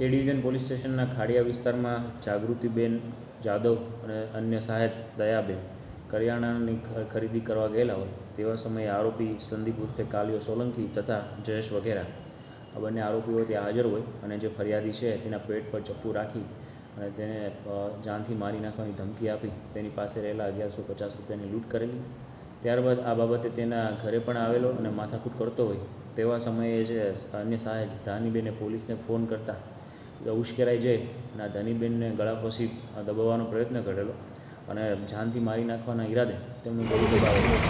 એ division police સ્ટેશનના ખાડિયા વિસ્તારમાં જાગૃતિબેન જાદવ અને અન્ય સહાયક દયાબેન કરિયાણાની ખરીદી કરવા ગયેલા હોય તેવા સમયે આરોપી સંદીપ ઉર્ફે કાલિયો સોલંકી તથા જયેશ વગેરે આ બંને આરોપીઓ ત્યાં હાજર હોય અને જે ફરિયાદી છે તેના પેટ પર ચપ્પુ રાખી અને તેને જાનથી મારી નાખવાની ધમકી આપી તેની પાસે રહેલા અગિયારસો પચાસ રૂપિયાની લૂંટ કરેલી. ત્યારબાદ આ બાબતે તેના ઘરે પણ આવેલો અને માથાકૂટ કરતો હોય તેવા સમયે જે અન્ય સહાયક ધાનીબેને પોલીસને ફોન કરતા ઉશ્કેરાઈ જાય અને આ ધનીબેનને ગળા પછી દબાવવાનો પ્રયત્ન કરેલો અને જાનથી મારી નાખવાના ઈરાદે તેમનું ગળું દબાવેલું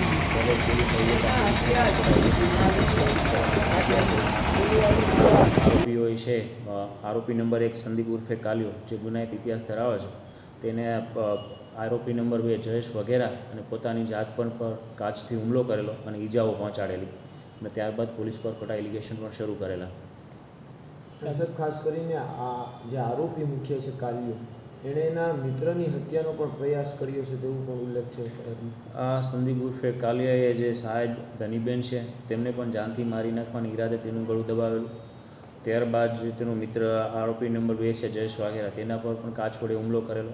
છે. આરોપી નંબર એક સંદીપ ઉર્ફે કાલિયો, જે ગુનાહિત ઇતિહાસ ધરાવે છે. તેને આરોપી નંબર બે જયેશ વગેરા અને પોતાની જાત પણ પર કાચથી હુમલો કરેલો અને ઈજાઓ પહોંચાડેલી. અને ત્યારબાદ પોલીસ પર ખોટા એલિગેશન પણ શરૂ કરેલા. સાહેબ ખાસ કરીને આ જે આરોપી મુખ્ય છે કાલિયો, એણે એના મિત્રની હત્યાનો પણ પ્રયાસ કર્યો છે તેવું પણ ઉલ્લેખ છે આ સંદીપ ઉર્ફે કાલિયાએ જે સાહેબ ધનીબેન છે, તેમને પણ જાનથી મારી નાખવાની ઈરાદે તેનું ગળું દબાવેલું. ત્યારબાદ જે તેનો મિત્ર આરોપી નંબર બે છે જયેશ વાઘેરા તેના પર પણ કાચ વડે હુમલો કરેલો.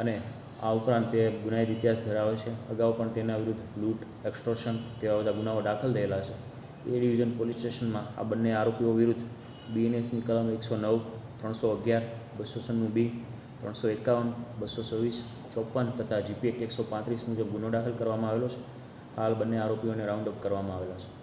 અને આ ઉપરાંત તે ગુનાહિત ઇતિહાસ ધરાવે છે. અગાઉ પણ તેના વિરુદ્ધ લૂંટ, એક્સ્ટોર્શન, તેવા બધા ગુનાઓ દાખલ થયેલા છે. એ ડિવિઝન પોલીસ સ્ટેશનમાં આ બંને આરોપીઓ વિરુદ્ધ બીએનએસની કલમ એકસો નવ, ત્રણસો અગિયાર બસો છન્નું બી ત્રણસો એકાવન બસો છવ્વીસ, ચોપન તથા જીપી એકસો પાંત્રીસ મુજબ ગુનો દાખલ કરવામાં આવેલો છે. હાલ બંને આરોપીઓને રાઉન્ડ અપ કરવામાં આવેલા છે.